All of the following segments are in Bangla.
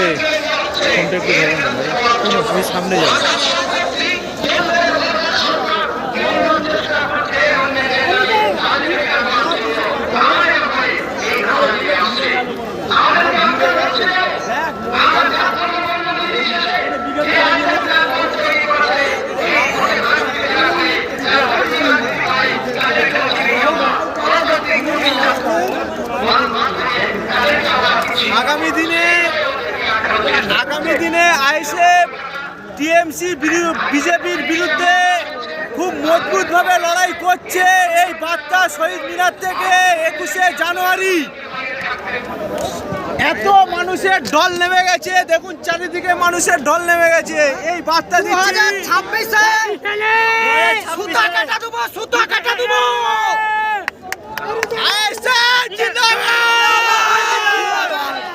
হচ্ছে তুমি সামনে যাও আগামী দিনে আগামী দিনে আইএসএফ টিএমসি বিজেপির বিরুদ্ধে খুব মজবুতভাবে লড়াই করছে এই বার্তা শহীদ মিনার থেকে একুশে জানুয়ারি। এত মানুষের ঢল নেমে গেছে দেখুন চারিদিকে মানুষের ঢল নেমে গেছে। এই বার্তা দিচ্ছি। ছাব্বিশে সুতা কাটা দেবো সুতা কাটা দেবো। আইএসএফ জিন্দাবাদ।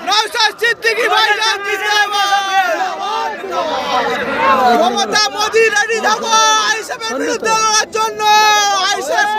নওশাদ সিদ্দিকী ভাইজান জিন্দাবাদ মমতা মোদি রেডি থাকো আইসেফের বিরুদ্ধে লড়ার জন্য আইএসএফ